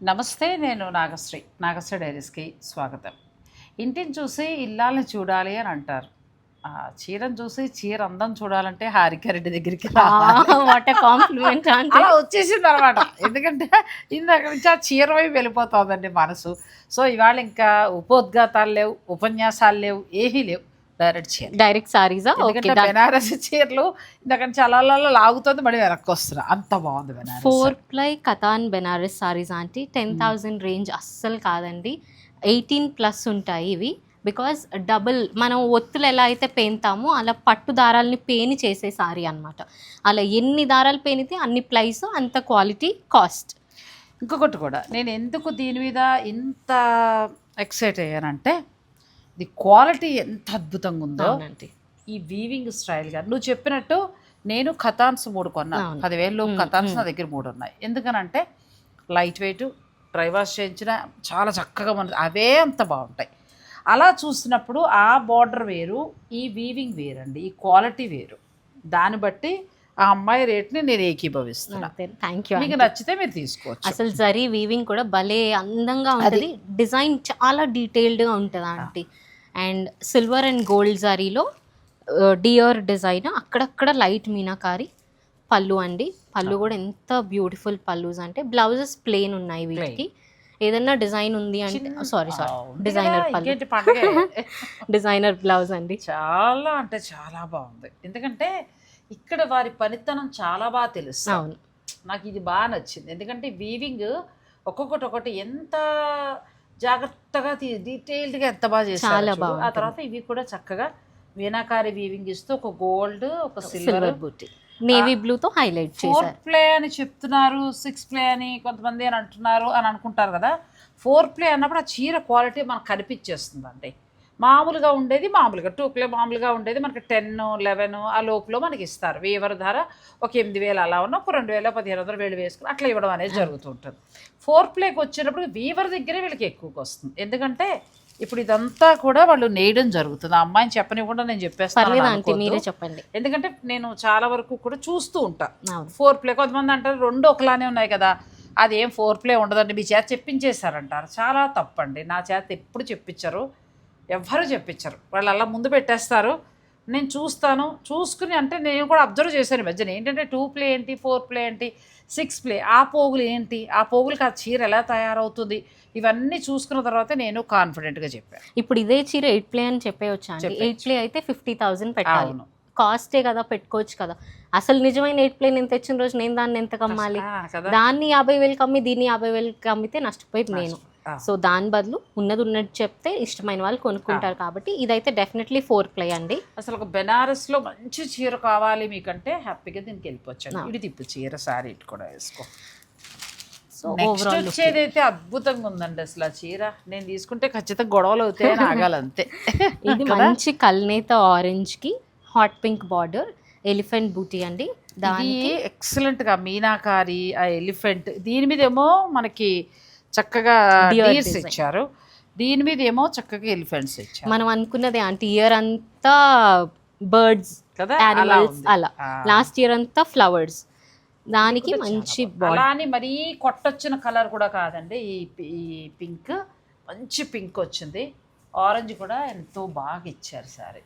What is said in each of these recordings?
నమస్తే నేను నాగశ్రీ. నాగశ్రీ డైరీస్కి స్వాగతం. ఇంటిని చూసి ఇల్లాలని చూడాలి అని అంటారు. ఆ చీరను చూసి చీర అందం చూడాలంటే హారిక రెడ్డి దగ్గరికి కాంప్లిమెంట్ అలా వచ్చేసింది అనమాట ఎందుకంటే ఇందాక నుంచి ఆ చీర వైపు వెళ్ళిపోతుందండి మనసు. సో ఇవాళ ఇంకా ఉపోద్ఘాతాలు లేవు ఉపన్యాసాలు లేవు ఏమీ లేవు. డైరెక్ట్ చీర. డైరెక్ట్ సారీసా ఓకే బెనారస్ చీరలు ఇందాక అలా లాగుతుంది మళ్ళీ వెనక్కి వస్తున్నా అంత బాగుంది Banaras four ply katan Banaras saris అంటే టెన్ థౌజండ్ రేంజ్ అస్సలు కాదండి. ఎయిటీన్ ప్లస్ ఉంటాయి ఇవి. బికాజ్ డబుల్ మనం ఒత్తులు ఎలా అయితే పేంతామో అలా పట్టు దారాలని పేని చేసే సారీ అన్నమాట. అలా ఎన్ని దారాలు పేనితే అన్ని ప్లైస్ అంత క్వాలిటీ కాస్ట్ ఇంకొకటి కూడా నేను ఎందుకు దీని మీద ఇంత ఎక్సైట్ అయ్యానంటే ఇది క్వాలిటీ ఎంత అద్భుతంగా ఉందో ఈ వీవింగ్ స్టైల్గా నువ్వు చెప్పినట్టు నేను కథాన్స్ మూడు కొన్నా. పదివేలు కథాన్స్ నా. దగ్గర మూడు ఉన్నాయి ఎందుకనంటే లైట్ వెయిట్ డ్రై వాష్ చేయించిన చాలా చక్కగా మన అవే అంత బాగుంటాయి. అలా చూసినప్పుడు ఆ బార్డర్ వేరు ఈ వీవింగ్ వేరండి ఈ క్వాలిటీ వేరు. దాన్ని బట్టి ఆ అమ్మాయి రేట్ని నేను ఏకీభవిస్తున్నా. థ్యాంక్ యూ మీకు నచ్చితే మీరు తీసుకోవచ్చు. అసలు జరీ వీవింగ్ కూడా భలే అందంగా ఉంటుంది. డిజైన్ చాలా డీటెయిల్డ్గా ఉంటుంది aunty and silver and gold జరీలో dear design అక్కడక్కడ లైట్ మీనాకారి పళ్ళు అండి. పళ్ళు కూడా ఎంత బ్యూటిఫుల్ పళ్ళుస్ అంటే బ్లౌజెస్ ప్లేన్ ఉన్నాయి వీటికి. ఏదన్నా డిజైన్ ఉంది అంటే sorry sorry designer designer blouse అండి. చాలా అంటే చాలా బాగుంది. ఎందుకంటే ఇక్కడ వారి పనితనం చాలా బాగా తెలుసు. అవును. నాకు ఇది బాగా నచ్చింది. ఎందుకంటే వీవింగ్ ఒక్కొక్కటి ఒకటి ఎంత జాగ్రత్తగా డీటెయిల్డ్గా ఎంత బాగా చేశారు చూడు. ఆ. తర్వాత ఇవి కూడా చక్కగా వీణాకారి వీవింగ్ ఇస్తూ ఒక గోల్డ్ ఒక సిల్వర్ బూటీ నేవీ బ్లూతో హైలైట్ ఫోర్ ప్లే అని చెప్తున్నారు సిక్స్ ప్లే అని కొంతమంది అని అంటున్నారు అని అనుకుంటారు కదా ఫోర్ ప్లే అన్నప్పుడు ఆ చీర క్వాలిటీ మనకు కనిపించేస్తుందండి మామూలుగా ఉండేది మామూలుగా. టూ ప్లే మామూలుగా ఉండేది. మనకి టెన్ లెవెన్ ఆ లోపులో మనకి ఇస్తారు. వీవర్ ధర ఒక ఎనిమిది వేలు అలా ఉన్న ఒక రెండు వేల పదిహేను వందలు వేలు వేసుకుని అట్లా ఇవ్వడం అనేది జరుగుతుంటుంది ఫోర్ ప్లేకి వచ్చేటప్పుడు వీవర్ దగ్గరే వీళ్ళకి ఎక్కువగా వస్తుంది. ఎందుకంటే ఇప్పుడు ఇదంతా కూడా వాళ్ళు నేయడం జరుగుతుంది. ఆ అమ్మాయిని చెప్పనివ్వకుండా నేను చెప్పేస్తాను. మీరే చెప్పండి. ఎందుకంటే నేను చాలా వరకు కూడా చూస్తూ ఉంటా. అవును. ఫోర్ ప్లే కొంతమంది అంటారు రెండు ఒకలానే ఉన్నాయి కదా. అది ఏం ఫోర్ ప్లే ఉండదండి మీ చేత చెప్పించేశారంటారు. చాలా తప్పండి. నా చేత ఎప్పుడు చెప్పించరు. ఎవ్వరు చెప్పించరు. వాళ్ళు అలా ముందు పెట్టేస్తారు. నేను చూస్తాను. చూసుకుని అంటే నేను కూడా అబ్జర్వ్ చేశాను మధ్యన ఏంటంటే టూ ప్లే ఏంటి ఫోర్ ప్లే ఏంటి సిక్స్ ప్లే ఆ పోగులు ఏంటి ఆ పోగులకి ఆ చీర ఎలా తయారవుతుంది ఇవన్నీ చూసుకున్న తర్వాత నేను కాన్ఫిడెంట్గా చెప్పాను ఇప్పుడు ఇదే చీర ఎయిట్ ప్లే అని చెప్పేయచ్చు అండి? చెప్పేయచ్చు. ఎయిట్ ప్లే అయితే ఫిఫ్టీ థౌసండ్ పెట్టాలి. కాస్టే కదా పెట్టుకోవచ్చు కదా. అసలు నిజమైన ఎయిట్ ప్లే నేను తెచ్చిన రోజు నేను దాన్ని ఎంత కమ్మాలి? దాన్ని యాభై వేలు కమ్మి దీన్ని యాభై వేలు కమ్మితే నష్టపోయేది నేను. సో దాని బదులు ఉన్నది ఉన్నట్టు చెప్తే ఇష్టమైన వాళ్ళు కొనుక్కుంటారు కాబట్టి ఇదైతే డెఫినెట్లీ ఫోర్ ప్లే అండి. అసలు ఒక బెనారస్లో మంచి చీర కావాలి మీకంటే హ్యాపీగా దీనికి వెళ్ళిపోవచ్చు. ఇది తిప్పు చీర సారీ కూడా వేసుకో. సో ఓవరాల్ వచ్చేది అయితే అద్భుతంగా ఉందండి అసలు ఆ చీర. నేను తీసుకుంటే ఖచ్చితంగా గొడవలు అవుతాయని ఆగాలంతే ఇది? మంచి కల్నేత ఆరెంజ్కి హాట్ పింక్ బార్డర్ ఎలిఫెంట్ బూటీ అండి. దానికి ఎక్సలెంట్గా మీనాకారి ఆ ఎలిఫెంట్ దీని మీద ఏమో మనకి చక్కగా design. ఇచ్చారు. దీని మీద ఏమో చక్కగా ఎలిఫెంట్స్ ఇచ్చారు. మనం అనుకున్నది అంటే ఇయర్ అంతా బర్డ్స్ కదా అలా యానిమల్స్. లాస్ట్ ఇయర్ అంతా ఫ్లవర్స్ దానికి మంచి బాగుంది. బాడీ అలా అని మరీ కొట్టొచ్చిన కలర్ కూడా కాదండి. ఈ పింక్ మంచి పింక్ వచ్చింది. ఆరెంజ్ కూడా ఎంతో బాగా ఇచ్చారు సారీ.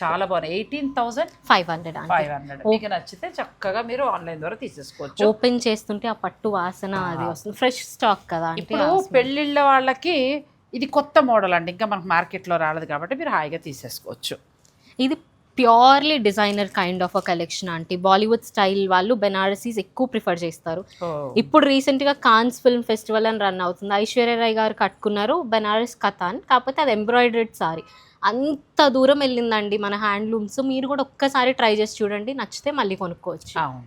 చాలా బాగుంది ఎయిటీన్ థౌసండ్ ఫైవ్ హండ్రెడ్ అంటే ఫైవ్ హండ్రెడ్. మీకు నచ్చితే చక్కగా మీరు ఆన్లైన్ ద్వారా తీసేసుకోవచ్చు. ఓపెన్ చేస్తుంటే ఆ పట్టు వాసన అది వస్తుంది. ఫ్రెష్ స్టాక్ కదా ఇప్పుడు పెళ్ళిళ్ళ వాళ్ళకి ఇది కొత్త మోడల్ అండి. ఇంకా మనకు మార్కెట్లో రాలేదు కాబట్టి మీరు హాయిగా తీసేసుకోవచ్చు. ఇది purely designer kind of uh collection అంటే బాలీవుడ్ స్టైల్ వాళ్ళు బెనారసీస్ ఎక్కువ ప్రిఫర్ చేస్తారు. ఇప్పుడు రీసెంట్గా కాన్స్ ఫిల్మ్ ఫెస్టివల్ అని రన్ అవుతుంది. ఐశ్వర్య రాయ్ గారు కట్టుకున్నారు బెనారస్ కథాన్ కాకపోతే అది ఎంబ్రాయిడరీడ్ సారీ. అంత దూరం వెళ్ళిందండి మన హ్యాండ్లూమ్స్. మీరు కూడా ఒక్కసారి ట్రై చేసి చూడండి. నచ్చితే మళ్ళీ కొనుక్కోవచ్చు. అవును.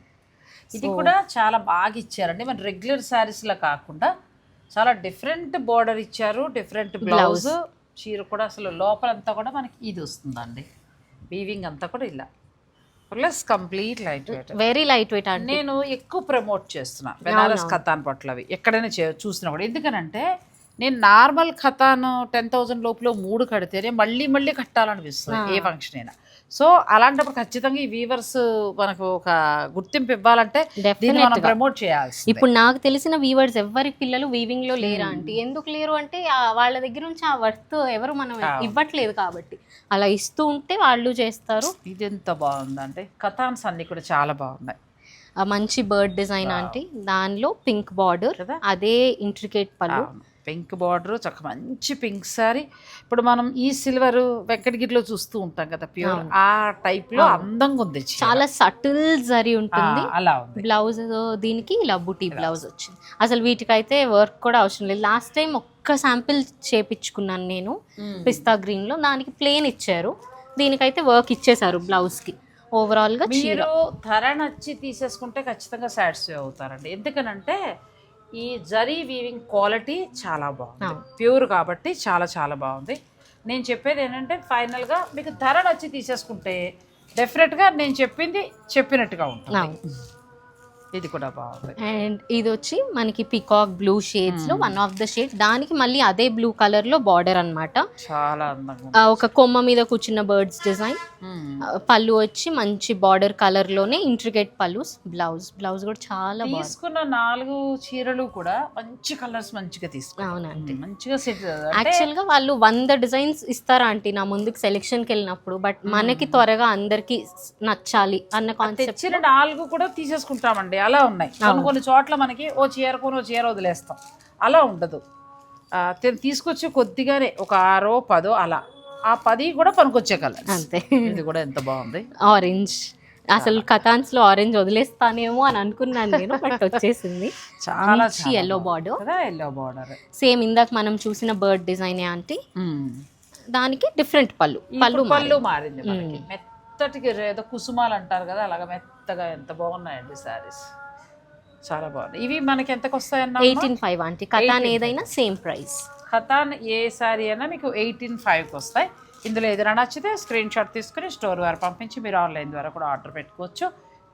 ఇది కూడా చాలా బాగా ఇచ్చారండి. మన రెగ్యులర్ శారీస్లో కాకుండా చాలా డిఫరెంట్ బార్డర్ ఇచ్చారు. Different blouse. చీర కూడా అసలు లోపలంతా కూడా మనకి ఇది వస్తుందండి. వీవింగ్ అంతా కూడా ఇలా. Plus complete light weight very light weight నేను ఎక్కువ ప్రమోట్ చేస్తున్నా. బెనారస్. ఖతాన్ పట్ల అవి ఎక్కడైనా చూసినా కూడా. ఎందుకనంటే నేను నార్మల్ ఖతాన్ టెన్ థౌజండ్ లోపల మూడు కడితేనే మళ్ళీ మళ్ళీ కట్టాలనిపిస్తుంది. ఏ ఫంక్షన్ అయినా. సో అలాంటప్పుడు ఖచ్చితంగా ఈ వీవర్స్ మనకు ఒక గుర్తింపు ఇవ్వాలంటే మనం. ప్రమోట్ చేయాల్సి ఇప్పుడు నాకు తెలిసిన వీవర్స్ ఎవరి పిల్లలు వీవింగ్లో లేరా అంటే ఎందుకు లేరు అంటే వాళ్ళ దగ్గర నుంచి ఆ వర్త్ ఎవరు మనం. ఇవ్వట్లేదు కాబట్టి. అలా ఇస్తూ ఉంటే వాళ్ళు చేస్తారు. ఇది ఎంత బాగుందంటే కథాన్స్ అన్ని కూడా చాలా బాగున్నాయి. ఆ మంచి బర్డ్ డిజైన్ అంటే దానిలో పింక్ బార్డర్? అదే ఇంట్రికేట్ పళ్ళు. పింక్ బార్డర్ చక్క మంచి పింక్ సారీ. ఇప్పుడు మనం ఈ సిల్వర్ వెంకటగిరిలో చూస్తూ ఉంటాం కదా ప్యూర్. ఆ టైప్లో. అందంగా ఉంది. చాలా సటిల్ జరి ఉంటుంది. అలా ఉంది. బ్లౌజ్ దీనికి ఇలా బుటీ బ్లౌజ్ వచ్చింది. అసలు వీటికైతే వర్క్ కూడా అవసరం లేదు. లాస్ట్ టైం ఒక్క శాంపిల్ చేపించుకున్నాను నేను పిస్తా గ్రీన్లో దానికి ప్లేన్ ఇచ్చారు. దీనికైతే వర్క్ ఇచ్చేసారు బ్లౌజ్కి ఓవరాల్గా మీరు ధర నచ్చి తీసేసుకుంటే ఖచ్చితంగా సాటిస్ఫై అవుతారండి. ఎందుకనంటే ఈ జరీ వీవింగ్ క్వాలిటీ చాలా బాగుంది. ప్యూర్ కాబట్టి చాలా చాలా బాగుంది నేను చెప్పేది ఏంటంటే ఫైనల్గా మీకు ధర నచ్చి తీసేసుకుంటే డెఫినెట్గా నేను చెప్పింది చెప్పినట్టుగా ఉంటుంది. ఇది కూడా బాగుంది. అండ్ ఇది వచ్చి మనకి పికాక్ బ్లూ షేడ్స్లో వన్ ఆఫ్ ద షేడ్ దానికి మళ్ళీ అదే బ్లూ కలర్లో బార్డర్ అన్నమాట. చాలా అందంగా ఒక కొమ్మ మీద కూర్చున్న బర్డ్స్ డిజైన్ మ్మ్. పళ్ళు వచ్చి మంచి బార్డర్ కలర్లోనే ఇంట్రికేట్ పళ్ళు బ్లౌజ్ బ్లౌజ్ కూడా చాలా తీసుకున్న నాలుగు చీరలు కూడా మంచి కలర్స్ మంచిగా తీసుకున్నాం అవునండి. మంచిగా సెట్ యాక్చువల్గా వాళ్ళు వంద డిజైన్స్ ఇస్తారా ఆంటీ? నా ముందుకు సెలెక్షన్కి వెళ్ళినప్పుడు. బట్ మనకి త్వరగా అందరికి నచ్చాలి అన్న కాన్సెప్ట్ నాలుగు కూడా తీసేసుకుంటామండి. అలా ఉన్నాయి. కొన్ని కొన్ని చోట్ల మనకి ఓ చీర కొని ఓ చీర వదిలేస్తాం. అలా ఉండదు. తీసుకొచ్చి కొద్దిగానే ఒక ఆరో పదో అలా. ఆ పది కూడా పనికొచ్చే కలర్ అంతే. ఇది కూడా ఎంత బాగుంది. ఆరెంజ్ అసలు కథాన్స్లో ఆరెంజ్ వదిలేస్తానేమో అని అనుకున్నాను నేను బట్ వచ్చేసింది. చాలా border. కదా ఎల్లో బార్డర్ సేమ్ ఇందాక మనం చూసిన బర్డ్ డిజైన్ ఆంటీ దానికి డిఫరెంట్ పళ్ళు. పళ్ళు పళ్ళు మారింది మెత్తటికి ఏదో కుసుమాలు అంటారు కదా అలాగా మెత్తగా ఎంత బాగున్నాయండి సారీస్ చాలా బాగున్నాయి. ఇవి మనకి ఎంతకు వస్తాయన్నా ఎయిటీన్ ఫైవ్ ఆంటీ. కథాన్ ఏదైనా సేమ్ ప్రైస్. ఖతాన్ ఏ సారీ అయినా మీకు ఎయిటీన్ ఫైవ్కి వస్తాయి. ఇందులో ఏదైనా నచ్చితే స్క్రీన్ షాట్ తీసుకుని స్టోర్ ద్వారా పంపించి మీరు ఆన్లైన్ ద్వారా కూడా ఆర్డర్ పెట్టుకోవచ్చు.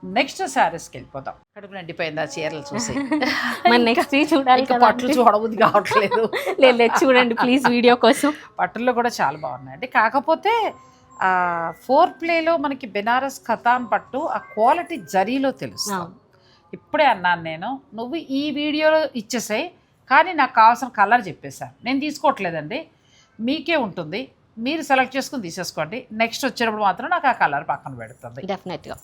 నెక్స్ట్ శారీస్కి వెళ్ళిపోతాం కడుపు నిండిపోయింది ఆ చీరలు చూసి? మన నెక్స్ట్ చూడాలి పట్లు చూడబుద్ధి కావట్లేదు. లేదు చూడండి ప్లీజ్ వీడియో కోసం. పట్టుల్లో కూడా చాలా బాగున్నాయి అంటే కాకపోతే ఫోర్ ప్లేలో మనకి బెనారస్ ఖతాన్ పట్టు ఆ క్వాలిటీ జరీలో అవును. ఇప్పుడే అన్నాను నేను నువ్వు ఈ వీడియోలో ఇచ్చేసాయి కానీ నాకు కావాల్సిన కలర్ చెప్పేశాను నేను తీసుకోవట్లేదండి. మీకే ఉంటుంది. మీరు సెలెక్ట్ చేసుకుని తీసేసుకోండి. నెక్స్ట్ వచ్చేటప్పుడు మాత్రం నాకు ఆ కలర్ పక్కన పెడుతుంది. డెఫినెట్గా.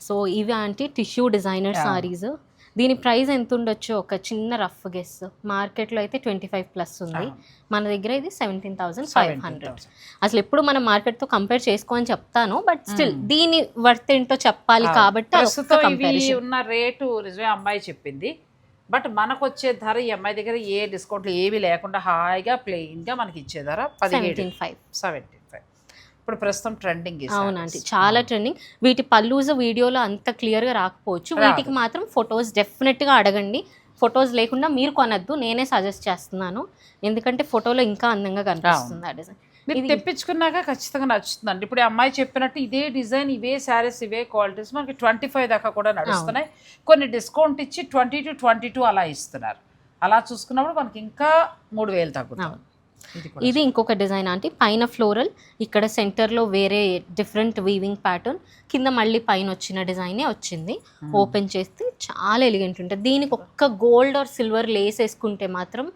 సో ఇవి ఆంటీ టిష్యూ డిజైనర్. సారీస్. దీని ప్రైస్ ఎంత ఉండొచ్చు ఒక చిన్న రఫ్ గెస్. మార్కెట్లో అయితే ట్వంటీ ఫైవ్ ప్లస్ ఉంది. మన దగ్గర ఇది సెవెంటీన్ థౌసండ్ ఫైవ్ హండ్రెడ్. అసలు ఎప్పుడు మనం మార్కెట్తో కంపేర్ చేసుకోని చెప్తాను బట్ స్టిల్ దీని వర్త్ ఏంటో చెప్పాలి కాబట్టి. ఉన్న రేటు నిజమే అమ్మాయి చెప్పింది. బట్ మనకు వచ్చే ధర ఈ అమ్మాయి దగ్గర ఏ డిస్కౌంట్లు ఏవి లేకుండా హాయిగా ప్లెయిన్గా మనకి ఇచ్చే ధర పదిహేడు. Seventeen five. సెవెంటీ ఇప్పుడు ప్రస్తుతం ట్రెండింగ్ అవునండి. చాలా ట్రెండింగ్ వీటి పల్లూజ్ వీడియోలో అంత క్లియర్గా రాకపోవచ్చు. రాదు. వీటికి మాత్రం ఫొటోస్ డెఫినెట్గా అడగండి. ఫొటోస్ లేకుండా మీరు కొనద్దు. నేనే సజెస్ట్ చేస్తున్నాను. ఎందుకంటే ఫోటోలో ఇంకా అందంగా కనిపిస్తుంది ఆ డిజైన్ మీరు తెప్పించుకున్నాక ఖచ్చితంగా నచ్చుతుందండి. ఇప్పుడు ఈ అమ్మాయి చెప్పినట్టు ఇదే డిజైన్ ఇవే శారీస్ ఇవే క్వాలిటీస్ మనకి ట్వంటీ ఫైవ్ దాకా కూడా నడుస్తున్నాయి. కొన్ని డిస్కౌంట్ ఇచ్చి ట్వంటీ టు ట్వంటీ టూ అలా ఇస్తున్నారు. అలా చూసుకున్నప్పుడు మనకి ఇంకా మూడు వేలు తగ్గుతుంది. ఇది కూడా ఇంకొక డిజైన్ అంటే పైన ఫ్లోరల్ ఇక్కడ సెంటర్లో వేరే డిఫరెంట్ వీవింగ్ ప్యాటర్న్ కింద మళ్ళీ పైన వచ్చిన డిజైనే వచ్చింది. ఓపెన్ చేస్తే చాలా ఎలిగెంట్ ఉంటుంది. దీనికి ఒక్క గోల్డ్ ఆర్ సిల్వర్ లేస్ వేసుకుంటే మాత్రం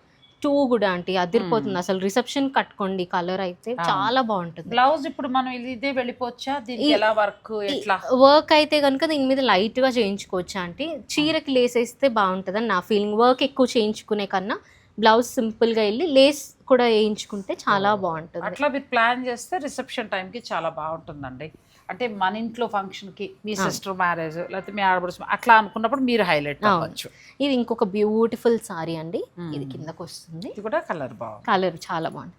టూ గుడ్ ఆంటీ. అదిరిపోతుంది. అసలు రిసెప్షన్ కట్టుకోండి కలర్ అయితే చాలా బాగుంటుంది. బ్లౌజ్ ఇప్పుడు మనం ఇది వెళ్ళిపోవచ్చా? దీనికి ఎలా వర్క్ ఎట్లా? వర్క్ అయితే కనుక దీని మీద లైట్గా చేయించుకోవచ్చు అంటే చీరకి లేస్ వేస్తే బాగుంటుంది నా ఫీలింగ్ వర్క్ ఎక్కువ చేయించుకునే కన్నా బ్లౌజ్ సింపుల్గా వెళ్ళి లేస్ కూడా వేయించుకుంటే చాలా బాగుంటుంది. అట్లా మీరు ప్లాన్ చేస్తే రిసెప్షన్ టైంకి చాలా బాగుంటుందండి. అంటే మన ఇంట్లో ఫంక్షన్కి మీ సిస్టర్ మ్యారేజ్ లేకపోతే మీ ఆడపడుచు అట్లా అనుకున్నప్పుడు మీరు హైలైట్ అవ్వచ్చు. ఇది ఇంకొక బ్యూటిఫుల్ సారీ అండి. ఇది కిందకు వస్తుంది. ఇది కూడా కలర్ బాగుంది. కలర్ చాలా బాగుంది.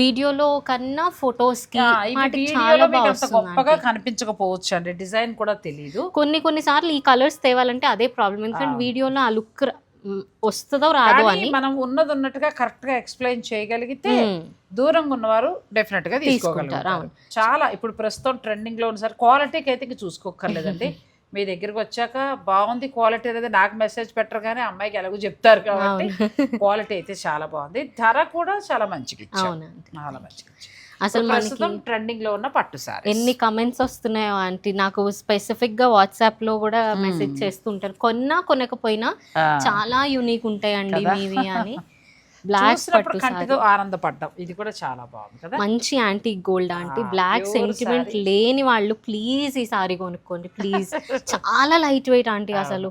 వీడియోలో కన్నా ఫొటోస్కి చాలా గొప్పగా. కనిపించకపోవచ్చు అండి డిజైన్ కూడా తెలియదు కొన్ని కొన్ని సార్లు ఈ కలర్స్ తేవాలంటే అదే ప్రాబ్లం ఎందుకంటే వీడియోలో ఆ లుక్ వస్తుందో రాదో అని మనం ఉన్నది ఉన్నట్టుగా కరెక్ట్గా ఎక్స్ప్లెయిన్ చేయగలిగితే. దూరంగా ఉన్నవారు డెఫినెట్గా తీసుకుంటారు, తీసుకోగలుగుతారు. చాలా ఇప్పుడు ప్రస్తుతం ట్రెండింగ్లో ఉంది సార్ క్వాలిటీకి అయితే ఇంక చూసుకోకర్లేదండి మీ దగ్గరికి వచ్చాక బాగుంది క్వాలిటీ అనేది నాకు మెసేజ్ పెట్టరు కానీ అమ్మాయికి ఎలాగో చెప్తారు కాబట్టి క్వాలిటీ అయితే చాలా బాగుంది. ధర కూడా చాలా మంచిగా చాలా మంచిగా అసలు మనకి ప్రస్తుతం ట్రెండింగ్లో ఉన్న పట్టు సారీ ఎన్ని కమెంట్స్ వస్తున్నాయో ఆంటీ. నాకు స్పెసిఫిక్గా వాట్సాప్లో కూడా మెసేజ్ చేస్తుంటారు కొన్నా కొనకపోయినా చాలా యూనిక్ ఉంటాయండి మీవి అని. బ్లాక్ పట్టు కంటితో ఆనందపడ్డాం. ఇది కూడా చాలా బాగుంది కదా? మంచి anti gold aunty. Black sentiment. లేని వాళ్ళు ప్లీజ్ ఈ సారీ కొనుక్కోండి ప్లీజ్. చాలా లైట్ వెయిట్ ఆంటీ అసలు.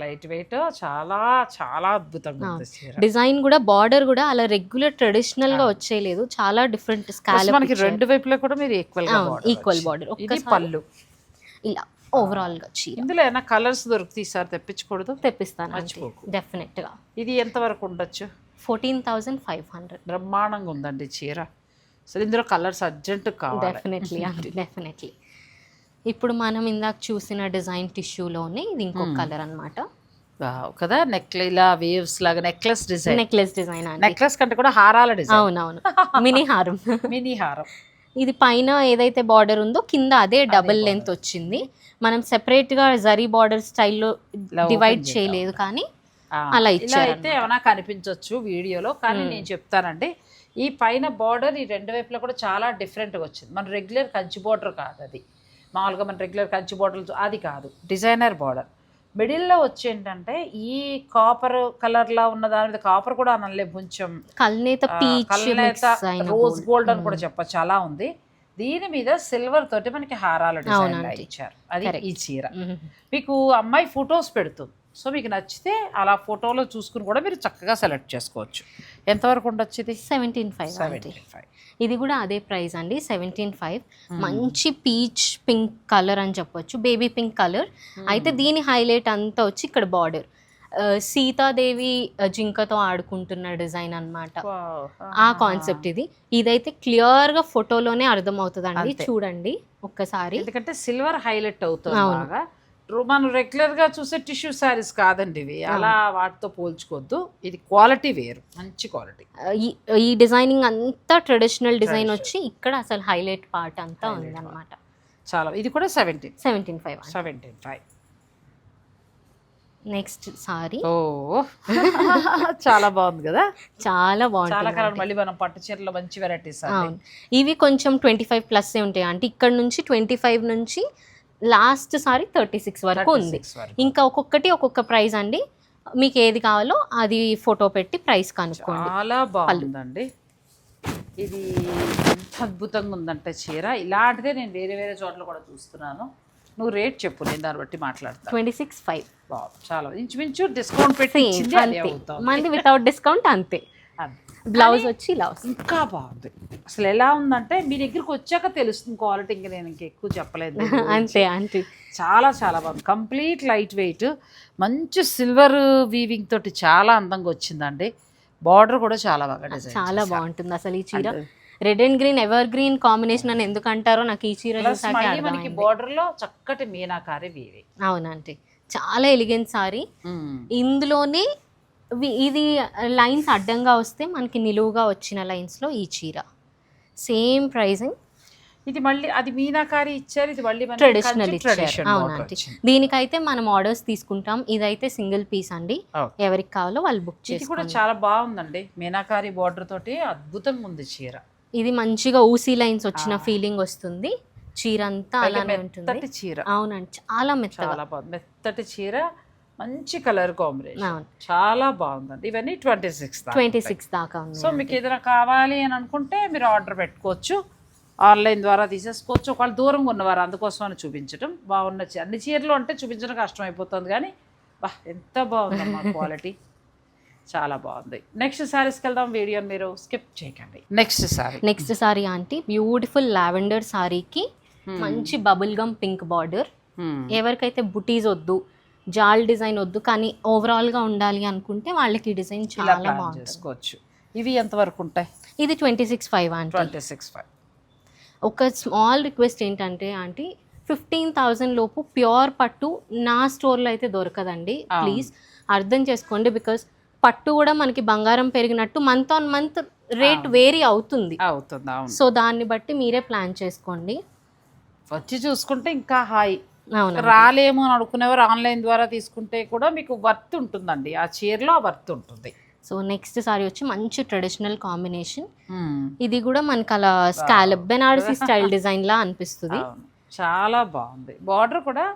Light weight? చాలా చాలా అద్భుతంగా డిజైన్ కూడా బార్డర్ కూడా అలా రెగ్యులర్ ట్రెడిషనల్గా వచ్చేయలేదు చాలా డిఫరెంట్ స్కాలప్ మనకి రెండు వైపులా కూడా మీరు ఈక్వల్ వచ్చింది. border. ఇది పళ్ళు. ఇలా ఓవరాల్గా చీర. ఇందులో ఏమైనా కలర్స్ దొరికితే ఈసారి తెప్పించకూడదు? తెప్పిస్తాను. డెఫినెట్గా. ఇది ఎంత వరకు ఉండొచ్చు? Fourteen thousand five hundred. బ్రహ్మాండంగా ఉందండి చీర. అసలు ఇందులో కలర్స్ అర్జెంట్ కావాలి. డెఫినెట్లీ అండి డెఫినెట్లీ ఇప్పుడు మనం ఇందాక చూసిన డిజైన్ టిష్యూలోనే ఇది ఇంకొక కలర్ అన్నమాట. Wow, కదా? నెక్ ఇలా వేవ్స్ లాగా necklace design. Necklace design necklace కంటే కూడా హారాల డిజైన్. అవునవును. మినీ హారం. మినీ హారం. ఇది పైన ఏదైతే బార్డర్ ఉందో కింద అదే డబుల్ లెంత్ వచ్చింది. మనం సెపరేట్గా జరీ బార్డర్ స్టైల్లో డివైడ్ చేయలేదు కానీ అలా ఇలా ఇచ్చారు అయితే ఏమైనా కనిపించవచ్చు వీడియోలో కానీ నేను చెప్తానండి. ఈ పైన బార్డర్ ఈ రెండు వైపులా కూడా చాలా డిఫరెంట్గా వచ్చింది. మన రెగ్యులర్ కంచి బార్డర్ కాదు అది. మామూలుగా మన రెగ్యులర్ కంచి బార్డర్ అది కాదు. Designer border. మిడిల్లో వచ్చి ఏంటంటే ఈ కాపర్ కలర్లా ఉన్న దాని మీద కాపర్ కూడా అనలే కొంచెం కల్నేత కల్నేత రోజ్ గోల్డ్ అని కూడా చెప్పచ్చు. అలా ఉంది. దీని మీద సిల్వర్ తోటి మనకి హారాల డిజైన్. ఇచ్చారు. అది ఈ చీర. మీకు అమ్మాయి ఫొటోస్ పెడుతుంది. సో మీకు నచ్చితే అలా ఫోటోలో చూసుకుని కూడా మీరు చక్కగా సెలెక్ట్ చేసుకోవచ్చు. ఎంతవరకు ఉండొచ్చు ఇది సెవెంటీన్ ఫైవ్ సెవెంటీ ఫైవ్. ఇది కూడా అదే ప్రైస్ అండి సెవెంటీన్ ఫైవ్. మంచి పీచ్ పింక్ కలర్ అని చెప్పొచ్చు బేబీ పింక్ కలర్. అయితే దీని హైలైట్ అంతా వచ్చి ఇక్కడ బార్డర్. సీతాదేవి జింకతో ఆడుకుంటున్న డిజైన్ అన్నమాట. ఆ కాన్సెప్ట్ ఇది. ఇదైతే క్లియర్గా ఫోటోలోనే అర్థమవుతుందండి. అంతే. చూడండి ఒక్కసారి. ఎందుకంటే సిల్వర్ హైలైట్ అవుతుంది అవును. బాగా రు- మనం రెగ్యులర్గా చూసే టిష్యూ శారీస్ కాదండి ఇవి. అలా వాటితో పోల్చుకోవద్దు. ఇది క్వాలిటీ వేరు. మంచి క్వాలిటీ. ఈ ఈ డిజైనింగ్ అంతా ట్రెడిషనల్ డిజైన్ వచ్చి ఇక్కడ అసలు హైలైట్ పార్ట్ అంతా ఉందన్నమాట. చాలా. ఇది కూడా seventeen. Seventeen five seventeen five. Next sari. ఓ. చాలా బాగుంది కదా? చాలా చాలా బాగుంటుంది కలర్ మళ్ళీ మనం పట్టు చీరలో మంచి వెరైటీస్ అవును. ఇవి కొంచెం ట్వంటీ ఫైవ్ ప్లస్ ఉంటాయి. అంటే ఇక్కడ నుంచి ట్వంటీ ఫైవ్ నుంచి లాస్ట్ సారి థర్టీ సిక్స్ వరకు ఉంది. ఇంకా ఒక్కొక్కటి ఒక్కొక్క ప్రైస్ అండి. మీకు ఏది కావాలో అది ఫోటో పెట్టి ప్రైస్ కనుక్కోండి. చాలా బాగుందండి. ఇది ఎంత అద్భుతంగా ఉందంటే చీర. ఇలాంటిదే నేను వేరే వేరే చోట్ల కూడా చూస్తున్నాను. నువ్వు రేట్ చెప్పు నేను దాన్ని బట్టి మాట్లాడతాను ట్వంటీ సిక్స్ ఫైవ్. చాలా. ఇంచుమించు డిస్కౌంట్ పెట్టి. మంది వితౌట్ డిస్కౌంట్ అంతే. బ్లౌజ్ వచ్చి ఇలా వస్తుంది. ఇంకా బాగుంది. అసలు ఎలా ఉందంటే మీ దగ్గరికి వచ్చాక తెలుస్తుంది క్వాలిటీ ఇంకా నేను ఇంకా ఎక్కువ చెప్పలేదు. అంతే అంతే. చాలా చాలా బాగుంది. Complete light weight. మంచి సిల్వర్ వీవింగ్ తోటి చాలా అందంగా వచ్చిందండి. బార్డర్ కూడా చాలా బాగా చాలా బాగుంటుంది అసలు ఈ చీర. Red and green evergreen combination అని ఎందుకు అంటారో నాకు ఈ చీర మనకి బార్డర్లో చక్కటి మీనాకారి వీవి అవునంటే చాలా ఎలిగెంట్ సారీ ఇందులోనే ఇది లైన్స్ అడ్డంగా వస్తే మనకి నిలువుగా వచ్చిన లైన్స్లో ఈ చీర. Same pricing. ఇది మళ్ళీ అది మీనాకారి ఇచ్చారు ఇది మళ్ళీ ట్రెడిషనల్ అవునండి. దీనికైతే మనం ఆర్డర్స్ తీసుకుంటాం. ఇదైతే సింగిల్ పీస్ అండి. ఎవరికి కావాలో వాళ్ళు బుక్ ఇది కూడా చాలా బాగుందండి. మీనాకారి బార్డర్ తోటి అద్భుతంగా ఉంది చీర. ఇది మంచిగా ఊసీ లైన్స్ వచ్చిన ఫీలింగ్ వస్తుంది. చీర అంతా అలానే ఉంటుంది. చీర. అవునండి. చాలా మెత్తగా. మెత్తటి చీర. మంచి కలర్ కాంబినేషన్. చాలా బాగుందండి. ఇవన్నీ ట్వంటీ సిక్స్ ట్వంటీ సిక్స్ దాకా సో మీకు ఏదైనా కావాలి అని అనుకుంటే మీరు ఆర్డర్ పెట్టుకోవచ్చు. ఆన్లైన్ ద్వారా తీసేసుకోవచ్చు. ఒకవేళ దూరంగా ఉన్నవారు అందుకోసం అని చూపించడం బాగున్న అన్ని చీరలు అంటే చూపించడం కష్టం అయిపోతుంది కానీ బా ఎంత బాగుందమ్మా క్వాలిటీ. చాలా బాగుంది. నెక్స్ట్ శారీస్కి వెళ్దాం. వీడియోని మీరు స్కిప్ చేయకండి. Next sari. Next sari aunty beautiful lavender సారీకి మంచి బబుల్ గమ్ పింక్ బార్డర్. ఎవరికైతే బుటీస్ వద్దు జాల్ డిజైన్ వద్దు కానీ ఓవరాల్గా ఉండాలి అనుకుంటే వాళ్ళకి ఈ డిజైన్ చాలా బాగుంటుంది. చేసుకోవచ్చు. ఇవి ఎంతవరకు ఉంటాయి? ఇది twenty six five aunty. Twenty six five ఒక స్మాల్ రిక్వెస్ట్ ఏంటంటే ఆంటీ ఫిఫ్టీన్ థౌజండ్ లోపు ప్యూర్ పట్టు నా స్టోర్లో అయితే దొరకదండి. ప్లీజ్ అర్థం చేసుకోండి బికాస్ పట్టు కూడా మనకి బంగారం పెరిగినట్టు month on month rate vary అవుతుంది. అవుతుంది సో దాన్ని బట్టి మీరే ప్లాన్ చేసుకోండి. వచ్చి చూసుకుంటే ఇంకా హాయ్ రాలేము అని అనుకునేవారు ఆన్లైన్ ద్వారా తీసుకుంటే కూడా మీకు వర్త్ ఉంటుందండి. ఆ చీరలో ఆ వర్త్ ఉంటుంది. సో నెక్స్ట్ సారీ వచ్చి మంచి ట్రెడిషనల్ కాంబినేషన్. ఇది కూడా మనకు అలా స్కాలప్ బెనారసీ స్టైల్ డిజైన్ లా అనిపిస్తుంది చాలా బాగుంది. బార్డర్ కూడా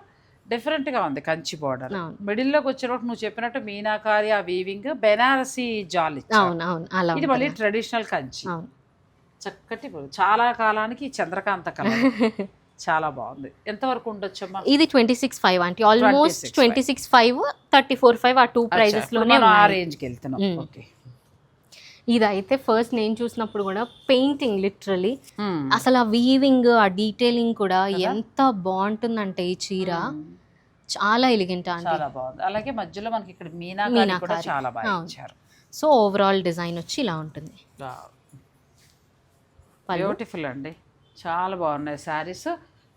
different గా ఉంది కంచి బార్డర్. మిడిల్లోకి వచ్చేటప్పుడు నువ్వు చెప్పినట్టు మీనాకారి ఆ వీవింగ్ బెనారసి జాల్ ఇది మళ్ళీ. ట్రెడిషనల్ కంచి. చక్కటి చాలా కాలానికి చంద్రకాంత కలర్. చాలా బాగుంది. ఎంతవరకు ఉండొచ్చమ్మా? ఇది ట్వంటీ సిక్స్ ఫైవ్ అంటే almost 26.5. Twenty six five thirty four five ఆ టూ ప్రైజెస్లోనే మనం ఆ రేంజ్కి వెళ్తున్నాం. ఓకే. ఇది అయితే ఫస్ట్ నేను చూసినప్పుడు కూడా పెయింటింగ్ లిటరలీ అసలు ఆ వీవింగ్ ఆ డీటెయిలింగ్ కూడా ఎంత బాగుంటుందంటే ఈ చీర. చాలా ఎలిగెంట్ అంటే చాలా బాగుంది. అలాగే మధ్యలో మనకి ఇక్కడ మీనాకారి కూడా. చాలా బాగా. ఇచ్చారు. సో ఓవరాల్ డిజైన్ వచ్చి ఇలా ఉంటుంది. బ్యూటిఫుల్ అండి. చాలా బాగున్నాయి శారీస్.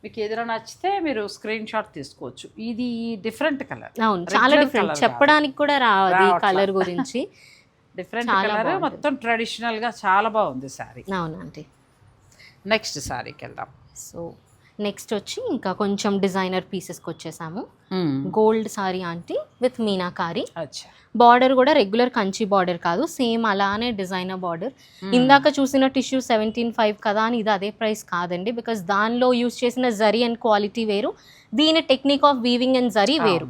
మీకు ఏదైనా నచ్చితే మీరు స్క్రీన్ షాట్ తీసుకోవచ్చు. ఇది డిఫరెంట్ కలర్. అవును చాలా డిఫరెంట్ చెప్పడానికి కూడా రాదు ఈ. కలర్ గురించి. Different colour. మొత్తం ట్రెడిషనల్గా చాలా బాగుంది శారీ. అవునండి. నెక్స్ట్ శారీకి వెళ్దాం. సో నెక్స్ట్ వచ్చి ఇంకా కొంచెం డిజైనర్ పీసెస్కి వచ్చేసాము. Gold sari aunty with meenakari. Border కూడా రెగ్యులర్ కంచి బార్డర్ కాదు సేమ్ అలానే డిజైనర్ బార్డర్ ఇందాక చూసిన టిష్యూ సెవెంటీన్ ఫైవ్ కదా అని ఇది అదే ప్రైస్ కాదండి బికాస్ దానిలో యూస్ చేసిన జరీ అండ్ క్వాలిటీ వేరు దీని technique of weaving and zari వేరు.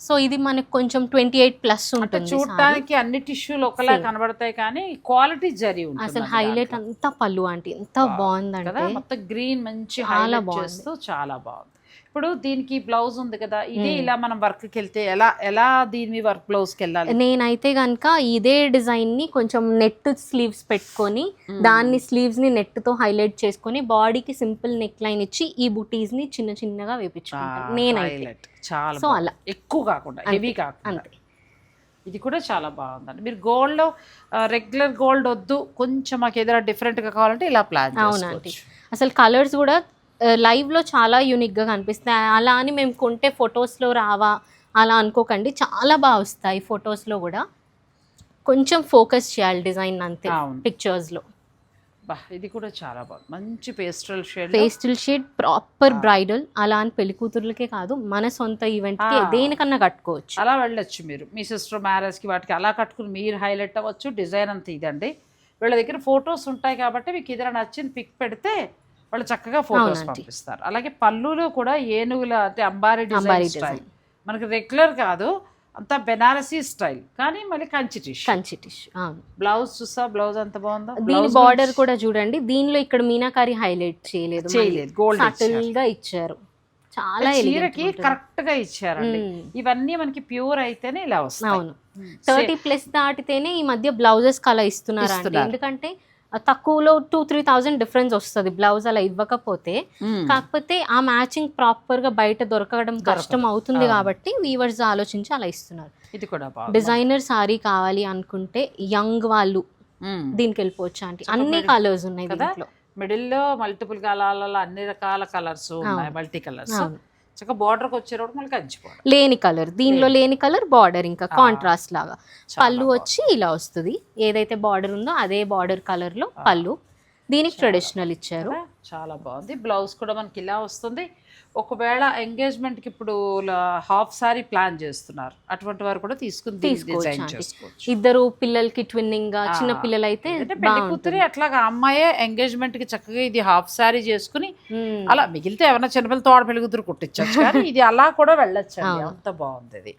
సో ఇది మనకు కొంచెం ట్వంటీ ఎయిట్ ప్లస్ అంటే ఉంటుంది. చూడటానికి అన్ని టిష్యూలు ఒకలా కనబడతాయి కానీ క్వాలిటీ జరి అసలు హైలైట్. అంతా పళ్ళు ఆంటీ ఎంత బాగుందంటే మొత్తం గ్రీన్ మంచి చాలా బాగుంది. చాలా బాగుంది ఇప్పుడు దీనికి బ్లౌజ్ ఉంది కదా ఇదే. ఇలా మనం వర్క్కి వెళ్తే ఎలా ఎలా దీని వర్క్ బ్లౌజ్కి వెళ్ళాలి? నేనైతే కనుక ఇదే డిజైన్ని కొంచెం నెట్ స్లీవ్స్ పెట్టుకొని దాన్ని స్లీవ్స్ని నెట్తో హైలైట్ చేసుకొని బాడీకి సింపుల్ నెక్ లైన్ ఇచ్చి ఈ బుటీస్ని చిన్న చిన్నగా వేపించుకుంటాను నేనైతే. చాలా సో. అలా. ఎక్కువ కాకుండా హెవీ కాకుండా. అంతే. ఇది కూడా చాలా బాగుందండి. మీరు గోల్డ్ రెగ్యులర్ గోల్డ్ వద్దు కొంచెం మాకు ఏదైనా డిఫరెంట్గా కావాలంటే ఇలా ప్లాన్ అవునండి. అసలు కలర్స్ కూడా లైవ్లో చాలా యూనిక్గా కనిపిస్తాయి అలా అని మేము కొంటే photos లో రావా అలా అనుకోకండి. చాలా బాగా వస్తాయి photos లో కూడా. కొంచెం ఫోకస్ చేయాలి డిజైన్ అంతే అవును. పిక్చర్స్లో. బా ఇది కూడా చాలా బాగుంది మంచి pastel shade pastel shade proper bridal అలా అని పెళ్ళి కూతుర్లకే కాదు మన సొంత ఈవెంట్కి. దేనికన్నా కట్టుకోవచ్చు. అలా వెళ్ళొచ్చు మీరు. మీ సిస్టర్ మ్యారేజ్కి వాటికి అలా కట్టుకుని మీరు హైలైట్ అవ్వచ్చు డిజైన్ అంత ఇదండి. వీళ్ళ దగ్గర ఫొటోస్ ఉంటాయి కాబట్టి మీకు ఏదైనా నచ్చింది పిక్ పెడితే వాళ్ళు చక్కగా ఫొటోస్. పంపిస్తారు. అలాగే పళ్ళులో కూడా ఏనుగుల అంటే అంబారీ డిజైన్ స్టైల్. మనకి రెగ్యులర్ కాదు అంతా బెనారసీ స్టైల్. కానీ మళ్ళీ Kanchi tissue. Kanchi tissue blouse చూసా? బ్లౌజ్ ఎంత బాగుందో? దీని బార్డర్ కూడా చూడండి. దీనిలో ఇక్కడ మీనాకారి హైలైట్ చేయలేదు చేయలేదు. గోల్డ్ సటిల్గా ఇచ్చారు. చాలా చీరకి. కరెక్ట్గా ఇచ్చారండి. ఇవన్నీ మనకి ప్యూర్ అయితేనే ఇలా వస్తాయి. అవును. థర్టీ ప్లస్ దాటితేనే ఈ మధ్య బ్లౌజెస్ అలా ఇస్తున్నారు. ఎందుకంటే తక్కువలో టూ త్రీ థౌజండ్ డిఫరెన్స్ వస్తుంది బ్లౌజ్ అలా ఇవ్వకపోతే మ్మ్. కాకపోతే ఆ మ్యాచింగ్ ప్రాపర్గా బయట దొరకడం కష్టం అవుతుంది. కాబట్టి వీవర్స్ ఆలోచించి అలా ఇస్తున్నారు ఇది కూడా డిజైనర్ సారీ కావాలి అనుకుంటే యంగ్ వాళ్ళు మ్మ్. దీనికి వెళ్ళిపోవచ్చు అంటే అన్ని కలర్స్ ఉన్నాయి కదా? దీంట్లో మిడిల్లో మల్టిపుల్ కలర్లలో అన్ని రకాల కలర్స్ ఉన్నాయి మల్టీ కలర్స్. చక్కగా బార్డర్కి వచ్చేటప్పుడు మళ్ళీ border. లేని కలర్ దీనిలో లేని కలర్ బార్డర్ ఇంకా. కాంట్రాస్ట్ లాగా పళ్ళు. వచ్చి ఇలా వస్తుంది ఏదైతే బార్డర్ ఉందో అదే బార్డర్ కలర్లో పళ్ళు దీనికి ట్రెడిషనల్ ఇచ్చారు? చాలా బాగుంది. బ్లౌజ్ కూడా మనకి ఇలా వస్తుంది. ఒకవేళ ఎంగేజ్మెంట్కి ఇప్పుడు హాఫ్ సారీ ప్లాన్ చేస్తున్నారు. అటువంటి వారు కూడా తీసుకుని తీసుకోవచ్చు ఇద్దరు పిల్లలకి ట్విన్నింగ్గా చిన్న. పిల్లలు అయితే పెళ్ళి కూతురి అట్లాగా అమ్మాయే ఎంగేజ్మెంట్కి చక్కగా ఇది హాఫ్ సారీ చేసుకుని అలా మిగిలితే ఎవరైనా చిన్నపిల్లలు తోడ పెళ్ళి కూతురు కుట్టించచ్చు కానీ ఇది అలా కూడా వెళ్ళొచ్చు. అంత బాగుంది ఇది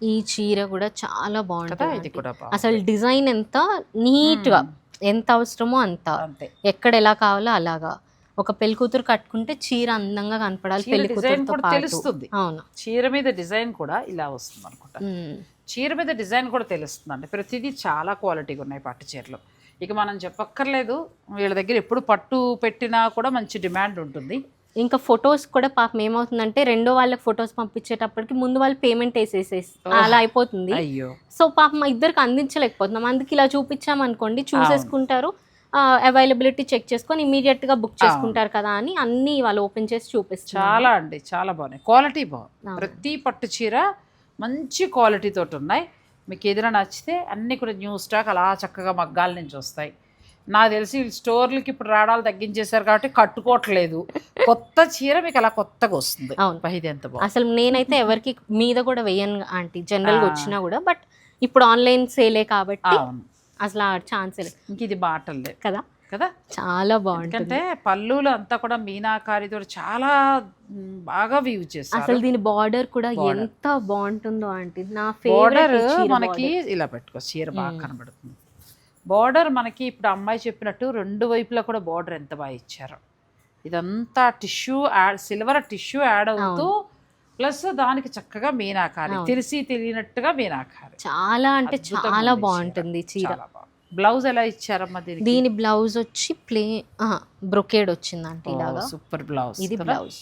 ఈ చీర కూడా చాలా బాగుంటుంది అసలు డిజైన్ ఎంత నీట్గా ఎంత అవసరమో అంత. అంతే. ఎక్కడ ఎలా కావాలో అలాగా. ఒక పెళ్ళి కూతురు కట్టుకుంటే చీర అందంగా కనపడాలి పెళ్ళి తెలుస్తుంది. అవును. చీర మీద డిజైన్ కూడా ఇలా వస్తుంది అనుకుంటా. చీర మీద డిజైన్ కూడా తెలుస్తుంది అండి ప్రతిదీ చాలా క్వాలిటీగా ఉన్నాయి పట్టు చీరలు. ఇక మనం చెప్పక్కర్లేదు వీళ్ళ దగ్గర ఎప్పుడు పట్టు పెట్టినా కూడా మంచి డిమాండ్ ఉంటుంది. ఇంకా ఫొటోస్ కూడా పాపం ఏమవుతుందంటే రెండో వాళ్ళకి ఫొటోస్ పంపించేటప్పటికి ముందు వాళ్ళు పేమెంట్ వేసేసేసి అలా అయిపోతుంది. అయ్యో. సో పాపం ఇద్దరికి అందించలేకపోతున్నాం. అందుకే ఇలా చూపించామనుకోండి చూసేసుకుంటారు. అవైలబిలిటీ చెక్ చేసుకొని ఇమీడియట్గా బుక్ చేసుకుంటారు కదా అని అన్ని వాళ్ళు ఓపెన్ చేసి చూపిస్తారు చాలా అండి చాలా బాగున్నాయి. క్వాలిటీ బాగుంది. ప్రతి పట్టు చీర మంచి క్వాలిటీ తోటి ఉన్నాయి. మీకు ఏదైనా నచ్చితే అన్నీ కూడా న్యూ స్టాక్ అలా చక్కగా మగ్గాల నుంచి వస్తాయి. నాకు తెలిసి స్టోర్లకి ఇప్పుడు రావడాలు తగ్గించేశారు కాబట్టి కట్టుకోవట్లేదు. కొత్త చీర మీకు అలా కొత్తగా వస్తుంది. అవును. ఎంత అసలు నేనైతే ఎవరికి మీద కూడా వేయను ఆంటీ. జనరల్గా ఆ. వచ్చినా కూడా బట్ ఇప్పుడు ఆన్లైన్ సేలే కాబట్టి అవును. అసలు ఆ ఛాన్స్ ఇంక ఇది బాటల్లే కదా? కదా? చాలా బాగుంటుంది. ఎందుకంటే పళ్ళులు అంతా కూడా మీనాకారితో చాలా బాగా వీవ్ చేస్తారు అసలు దీని బార్డర్ కూడా. ఎంత బాగుంటుందో అంటే నా ఫేవరెట్ మనకి ఇలా పెట్టుకో. చీర బాగా కనబడుతుంది. బోర్డర్ మనకి ఇప్పుడు అమ్మాయి చెప్పినట్టు రెండు వైపులా కూడా బోర్డర్ ఎంత బాగా ఇచ్చారు. ఇదంతా tissue add silver tissue add అవుతూ ప్లస్ దానికి చక్కగా మీనాకారి తెలిసి తెలియనట్టుగా మీనాకారి. చాలా అంటే చాలా బాగుంటుంది చీర. బ్లౌజ్ ఎలా ఇచ్చారమ్మా దీనికి? దీని బ్లౌజ్ వచ్చి ప్లే బ్రొకేడ్ వచ్చిందంటే ఇలాగా. సూపర్ బ్లౌజ్ ఇది బ్లౌజ్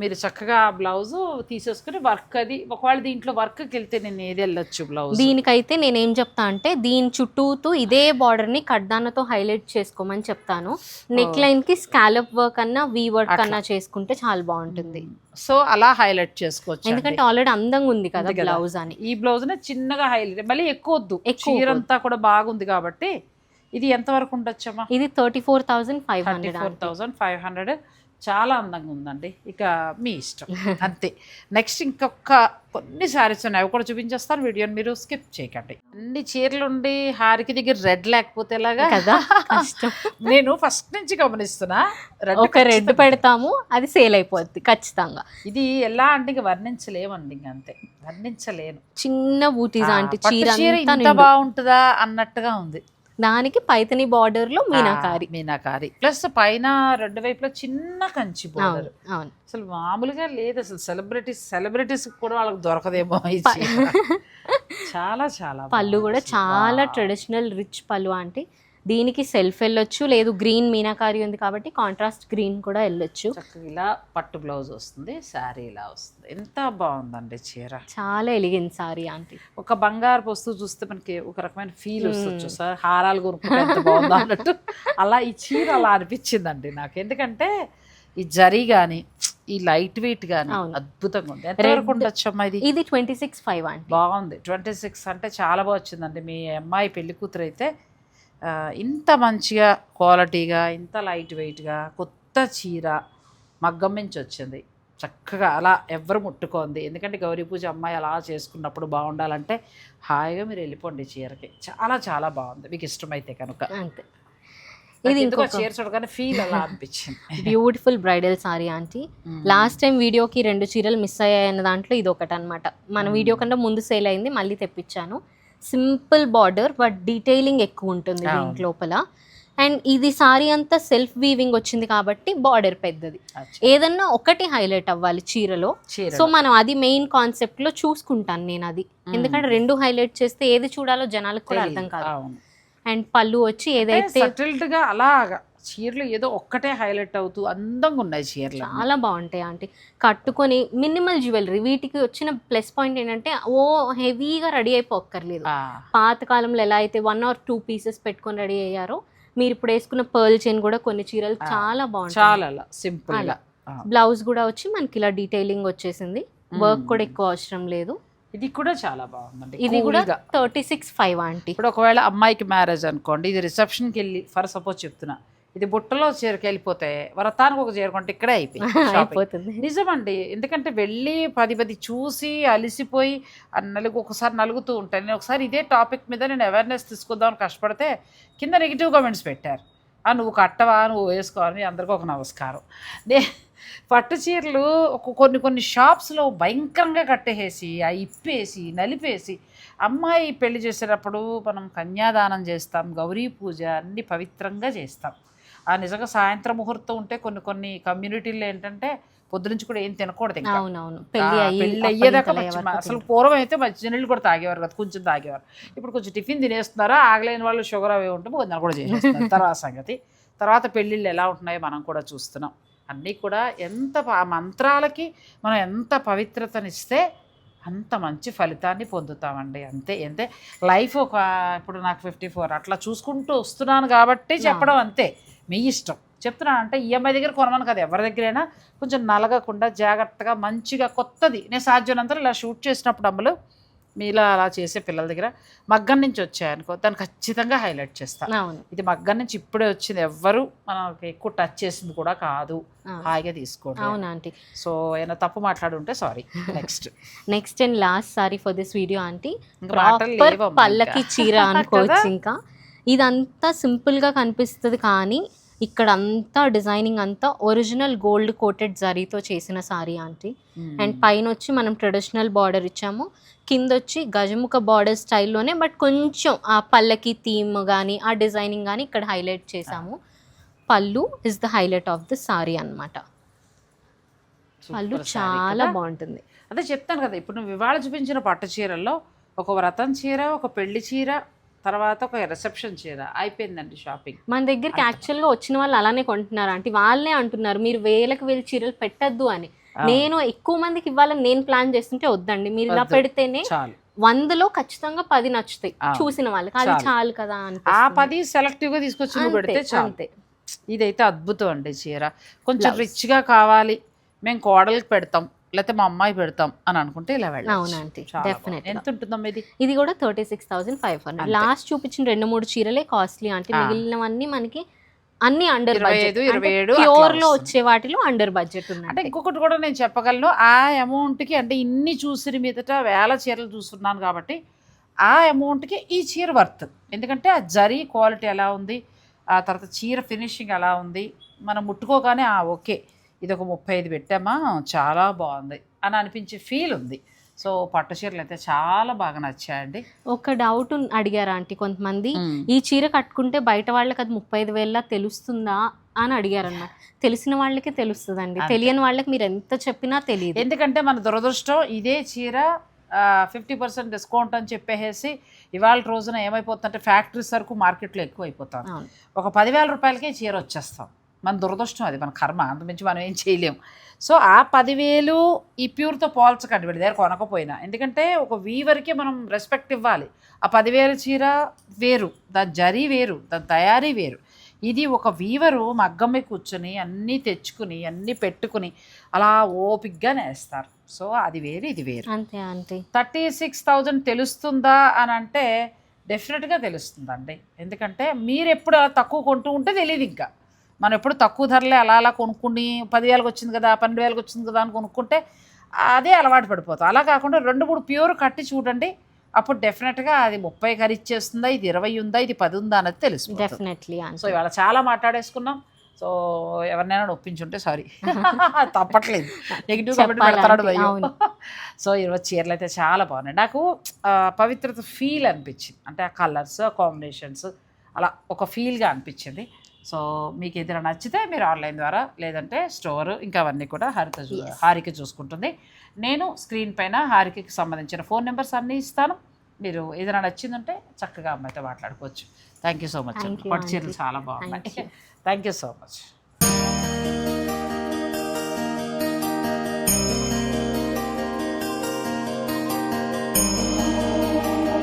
మీరు చక్కగా బ్లౌజ్ తీసేసుకుని వర్క్ అది ఒకవేళ దీంట్లో వర్క్కి వెళ్తే నేను ఏది వెళ్ళొచ్చు బ్లౌజ్? దీనికైతే నేనేం చెప్తా అంటే దీని చుట్టూతో ఇదే బార్డర్ని కడ్దానతో హైలైట్ చేసుకోమని చెప్తాను. నెక్ లైన్కి స్కాలప్ వర్క్ అన్నా వీ వర్క్ అన్నా చేసుకుంటే చాలా బాగుంటుంది. సో అలా హైలైట్ చేసుకోవచ్చు ఎందుకంటే ఆల్రెడీ అందంగా ఉంది కదా. బ్లౌజ్ అని. ఈ బ్లౌజ్ చిన్నగా హైలైట్ మళ్ళీ ఎక్కువ వద్దు. ఎక్కువ చీర అంతా కూడా బాగుంది కాబట్టి ఇది ఎంత వరకు ఉండొచ్చమ్మా? ఇది thirty four thousand five hundred four thousand five hundred. చాలా అందంగా ఉందండి. ఇక మీ ఇష్టం. అంతే. నెక్స్ట్ ఇంకొక కొన్ని శారీస్ ఉన్నాయి. అవి కూడా చూపించేస్తాను. వీడియోని మీరు స్కిప్ చేయకండి. అన్ని చీరలు ఉండి హారికి దగ్గర రెడ్ లేకపోతే ఎలాగా? కదా నేను ఫస్ట్ నుంచి గమనిస్తున్నా. రెడ్ ఒక రెడ్ పెడతాము అది సేల్ అయిపోద్ది ఖచ్చితంగా. ఇది ఎలా అంటే ఇంక వర్ణించలేమండి ఇంక అంతే. వర్ణించలేను. చిన్న బూటీస్ అంటే చీర ఇంత. బాగుంటుందా అన్నట్టుగా ఉంది. దానికి పైతని బార్డర్లో మీనాకారి మీనాకారి ప్లస్ పైన రెండు వైపులా చిన్న కంచి బోర్డర్ అవును అసలు మామూలుగా లేదు అసలు సెలబ్రిటీస్ సెలబ్రిటీస్ కూడా వాళ్ళకి దొరకదేమో. చాలా చాలా పళ్ళు కూడా. చాలా. ట్రెడిషనల్ రిచ్ పళ్ళు అంటే దీనికి సెల్ఫ్ వెళ్ళొచ్చు. లేదు గ్రీన్ మీనాకారి ఉంది కాబట్టి కాంట్రాస్ట్ గ్రీన్ కూడా వెళ్ళొచ్చు. ఇలా పట్టు బ్లౌజ్ వస్తుంది శారీ ఇలా వస్తుంది. ఎంత బాగుందండి చీర. చాలా ఎలిగెంట్ సారీ ఆంటీ. ఒక బంగారు వస్తువు చూస్తే మనకి ఒక రకమైన ఫీల్ వస్తుంది సార్ హారాలు కొనుక్కుంటే ఎంత బాగుందో అన్నట్టు. అలా ఈ చీర అలా అనిపించిందండి నాకు. ఎందుకంటే ఈ జరీ కానీ ఈ లైట్ వెయిట్ అవును. అద్భుతంగా ఉంది. ఎంతవరకు ఉండొచ్చమ్మా ఇది? ఇది ట్వంటీ సిక్స్ ఫైవ్ ఆంటీ. బాగుంది. ట్వంటీ సిక్స్ అంటే చాలా బాగా వచ్చిందండి. మీ అమ్మాయి పెళ్ళి కూతురు అయితే ఇంత మంచిగా క్వాలిటీగా ఇంత లైట్ వెయిట్గా కొత్త చీర మగ్గం నుంచి వచ్చింది. చక్కగా అలా ఎవరు ముట్టుకోంది. ఎందుకంటే గౌరీ పూజ అమ్మాయి అలా చేసుకున్నప్పుడు బాగుండాలంటే హాయిగా మీరు వెళ్ళిపోండి చీరకి. చాలా చాలా బాగుంది. మీకు ఇష్టమైతే కనుక. అంతే. ఇది ఇంకో ఇంకొక చీర చూడగానే ఫీల్ అలా అనిపించింది. Beautiful bridal sari aunty last time వీడియోకి రెండు చీరలు మిస్ అయ్యాయన్న దాంట్లో ఇది ఒకటి అనమాట మన వీడియో కన్నా ముందు సేల్ అయింది మళ్ళీ తెప్పించాను. సింపుల్ బార్డర్ బట్ డీటెయిలింగ్ ఎక్కువ ఉంటుంది. దీంట్ లోపల. అండ్ ఇది సారీ అంతా సెల్ఫ్ వీవింగ్ వచ్చింది కాబట్టి బార్డర్ పెద్దది. ఏదన్నా ఒకటి హైలైట్ అవ్వాలి చీరలో. చీర సో మనం అది మెయిన్ కాన్సెప్ట్లో చూసుకుంటాను నేను అది. ఎందుకంటే రెండు హైలైట్ చేస్తే ఏది చూడాలో జనాలకు కూడా అర్థం కాదు. అండ్ పళ్ళు వచ్చి ఏదైతే చీరలు ఏదో ఒక్కటే హైలైట్ అవుతూ అందంగా ఉన్నాయి చీరలు చాలా బాగుంటాయి ఆంటీ. కట్టుకొని మినిమల్ జ్యువెలరీ వీటికి వచ్చిన ప్లస్ పాయింట్ ఏంటంటే ఓ హెవీగా రెడీ అయిపోక్కర్లేదు. ఆ, పాత కాలంలో ఎలా అయితే వన్ ఆర్ టూ పీసెస్ పెట్టుకొని రెడీ అయ్యారో మీరు ఇప్పుడు వేసుకున్న పర్ల్ చైన్ కూడా కొన్ని చీరలు చాలా బాగుంటాయి. చాలా సింపుల్. బ్లౌజ్ కూడా వచ్చి మనకి ఇలా డీటెయిలింగ్ వచ్చేసింది. వర్క్ కూడా ఎక్కువ అవసరం లేదు. ఇది కూడా చాలా బాగుందండి. ఇది కూడా. Thirty six five aunty. ఇప్పుడు ఒకవేళ అమ్మాయికి మ్యారేజ్ అనుకోండి ఇది రిసెప్షన్కి వెళ్ళి ఫర్ సపోజ్ చెప్తున్నా ఇది బుట్టలో చీరకి వెళ్ళిపోతే వరతానికి ఒక చీర కొంటే ఇక్కడే అయిపోయింది నిజమండి. ఎందుకంటే వెళ్ళి పది పది చూసి అలిసిపోయి నలుగు ఒకసారి నలుగుతూ ఉంటాను నేను ఒకసారి ఇదే టాపిక్ మీద నేను అవేర్నెస్ తీసుకుందామని కష్టపడితే కింద నెగిటివ్ కామెంట్స్ పెట్టారు. ఆ నువ్వు కట్టవా? నువ్వు వేసుకోవాలని అందరికీ ఒక నమస్కారం. నే పట్టు చీరలు ఒక కొన్ని కొన్ని షాప్స్లో భయంకరంగా కట్టేసి ఆ ఇప్పేసి నలిపేసి అమ్మాయి పెళ్ళి చేసేటప్పుడు మనం కన్యాదానం చేస్తాం గౌరీ పూజ అన్ని పవిత్రంగా చేస్తాం. ఆ నిజంగా సాయంత్రం ముహూర్తం ఉంటే కొన్ని కొన్ని కమ్యూనిటీల్లో ఏంటంటే పొద్దునుంచి కూడా ఏం తినకూడదు ఇంకా. అవునవును. పెళ్ళి పెళ్ళి అయ్యేదాకా అసలు పూర్వం అయితే మంచి నీళ్ళు కూడా తాగేవారు కదా కొంచెం తాగేవారు. ఇప్పుడు కొంచెం టిఫిన్ తినేస్తున్నారా ఆగలేని వాళ్ళు షుగర్ అవి ఉంటే భోజనాలు కూడా చేసేస్తున్నారు. తర్వాత సంగతి. తర్వాత పెళ్ళిళ్ళు ఎలా ఉంటున్నాయో మనం కూడా చూస్తున్నాం. అన్నీ కూడా ఎంత ఆ మంత్రాలకి మనం ఎంత పవిత్రతనిస్తే అంత మంచి ఫలితాన్ని పొందుతామండి. అంతే అంతే. లైఫ్ ఒక ఇప్పుడు నాకు ఫిఫ్టీ ఫోర్ అట్లా చూసుకుంటూ వస్తున్నాను కాబట్టి చెప్పడం అంతే. మీ ఇష్టం. చెప్తున్నాను అంటే ఈఎంఐ దగ్గర కొనమని కదా ఎవరి దగ్గరైనా కొంచెం నలగకుండా జాగ్రత్తగా మంచిగా కొత్తది. నేను సాధ్యమైనంత ఇలా షూట్ చేసినప్పుడు అమ్మలు మీలా అలా చేసే పిల్లల దగ్గర మగ్గం నుంచి వచ్చాయనుకో దాన్ని ఖచ్చితంగా హైలైట్ చేస్తాను అవును. ఇది మగ్గం నుంచి ఇప్పుడే వచ్చింది ఎవ్వరు మనకి ఎక్కువ టచ్ చేసింది కూడా కాదు. హాయిగా తీసుకోండి. అవునా ఆంటీ? సో ఏమైనా తప్పు మాట్లాడుంటే sorry. Next. Next and last sari for this video aunty. పల్లకి. చీర అనుకోవచ్చు? ఇంకా. ఇదంతా సింపుల్గా కనిపిస్తుంది కానీ ఇక్కడ అంతా డిజైనింగ్ అంతా ఒరిజినల్ గోల్డ్ కోటెడ్ జరీతో చేసిన సారీ ఆంటీ. అండ్ పైన వచ్చి మనం ట్రెడిషనల్ బార్డర్ ఇచ్చాము. కింద వచ్చి గజముఖ బార్డర్ స్టైల్లోనే బట్ కొంచెం ఆ పల్లకి థీమ్ కానీ ఆ డిజైనింగ్ కానీ ఇక్కడ హైలైట్ చేసాము పళ్ళు is the highlight of the sari అన్నమాట. పళ్ళు చాలా బాగుంటుంది. అదే చెప్తాను కదా ఇప్పుడు నువ్వు ఇవాళ చూపించిన పట్టు చీరల్లో ఒక వ్రతం చీర ఒక పెళ్ళి చీర తర్వాత ఒక రిసెప్షన్ చీర. అయిపోయిందండి షాపింగ్ మన దగ్గరికి యాక్చువల్గా వచ్చిన వాళ్ళు అలానే కొంటున్నారు. అంటే వాళ్ళే అంటున్నారు మీరు వేలకు వేలు చీరలు పెట్టద్దు అని. నేను ఎక్కువ మందికి ఇవ్వాలని నేను ప్లాన్ చేస్తుంటే వద్దండి. మీరు ఇలా. పెడితేనే వందలో ఖచ్చితంగా పది నచ్చుతాయి. ఆ. చూసిన వాళ్ళకి. అది చాలు. కదా ఆ అనిపిస్తుంది. పది సెలెక్టివ్గా తీసుకొచ్చి పెడితే చాలు. ఇదైతే అద్భుతం అండి చీర. కొంచెం Blouse. రిచ్గా కావాలి. మేము కోడలికి పెడతాం. లేకపోతే మా అమ్మాయి పెడతాం అని అనుకుంటే ఇలా వెళ్ళాలి. ఎంత ఉంటుందమ్మా ఇది? ఇది కూడా thirty six thousand five hundred. Last చూపించిన రెండు మూడు చీరలే కాస్ట్లీ అంటే. మిగిలినవన్నీ మనకి అన్ని అండర్ బడ్జెట్ ప్యూర్లో. వచ్చే వాటిలో అండర్ బడ్జెట్ అంటే ఉన్నాయి ఇంకొకటి కూడా నేను చెప్పగలను. ఆ అమౌంట్కి అంటే ఇన్ని చూసిన మీదట వేల చీరలు చూస్తున్నాను కాబట్టి ఆ అమౌంట్కి ఈ చీర వర్త్. ఎందుకంటే ఆ జరీ క్వాలిటీ ఎలా ఉంది ఆ తర్వాత చీర ఫినిషింగ్ ఎలా ఉంది మనం ముట్టుకోగానే ఆ ఓకే. ఇది ఒక ముప్పై ఐదు పెట్టామా? చాలా బాగుంది. అని అనిపించే ఫీల్ ఉంది. సో పట్టు చీరలు అయితే చాలా బాగా నచ్చాయండి. ఒక డౌట్ అడిగారా ఆంటీ కొంతమంది. ఈ చీర కట్టుకుంటే బయట వాళ్ళకి అది ముప్పై ఐదు వేల తెలుస్తుందా అని అడిగారు అన్నమాట తెలిసిన వాళ్ళకి తెలుస్తుందండి. తెలియని వాళ్ళకి మీరు ఎంత చెప్పినా తెలియదు. ఎందుకంటే మన దురదృష్టం ఇదే చీర ఫిఫ్టీ పర్సెంట్ డిస్కౌంట్ అని చెప్పేసి ఇవాళ రోజున ఏమైపోతుందంటే ఫ్యాక్టరీ సరుకు మార్కెట్లో ఎక్కువ అయిపోతుంది అవును. ఒక పదివేల రూపాయలకే చీర వచ్చేస్తాం. మన దురదృష్టం అది మన కర్మ. అంతమించి మనం ఏం చేయలేం. సో ఆ పదివేలు ఈ ప్యూర్తో పోల్చకండి వీడి దగ్గర కొనకపోయినా. ఎందుకంటే ఒక వీవర్కే మనం రెస్పెక్ట్ ఇవ్వాలి. ఆ పదివేల చీర వేరు దాని జరీ వేరు దాని తయారీ వేరు. ఇది ఒక వీవరు మగ్గం మీద కూర్చొని అన్నీ తెచ్చుకుని అన్నీ పెట్టుకుని అలా ఓపిగ్గా నేస్తారు. సో అది వేరు ఇది వేరు. అంతే అంతే థర్టీ సిక్స్ థౌజండ్ తెలుస్తుందా అని అంటే డెఫినెట్గా తెలుస్తుందండి. ఎందుకంటే మీరు ఎప్పుడు అలా తక్కువ కొంటూ ఉంటే తెలియదు ఇంకా మనం ఎప్పుడు తక్కువ ధరలే అలా అలా కొనుక్కుని పదివేలకు వచ్చింది కదా పన్నెండు వేలకు వచ్చింది కదా అని కొనుక్కుంటే అదే అలవాటు పడిపోతాం. అలా కాకుండా రెండు మూడు ప్యూర్ కట్టి చూడండి అప్పుడు డెఫినెట్గా అది ముప్పై ఖరీచేస్తుందా ఇది ఇరవై ఉందా ఇది పది ఉందా అనేది తెలుసు డెఫినెట్లీ సో ఇవాళ చాలా మాట్లాడేసుకున్నాం. సో ఎవరినైనా ఒప్పించుంటే సారీ. తప్పట్లేదు. నెగిటివ్ కాబట్టి పెడతాడు భయం. సో ఈరోజు చీరలు అయితే చాలా బాగున్నాయి. నాకు పవిత్రత ఫీల్ అనిపించింది. అంటే ఆ కలర్స్ కాంబినేషన్స్ అలా ఒక ఫీల్గా అనిపించింది. సో మీకు ఏదైనా నచ్చితే మీరు ఆన్లైన్ ద్వారా లేదంటే స్టోర్ ఇంకా అవన్నీ కూడా హారిక. హారిక చూసుకుంటుంది నేను స్క్రీన్ పైన హారికకి సంబంధించిన ఫోన్ నెంబర్స్ అన్నీ ఇస్తాను మీరు ఏదైనా నచ్చిందంటే చక్కగా అమ్మాయితో మాట్లాడుకోవచ్చు థ్యాంక్ యూ సో మచ్ పట్టు చీరలు. చాలా బాగున్నాయి. Thank you so much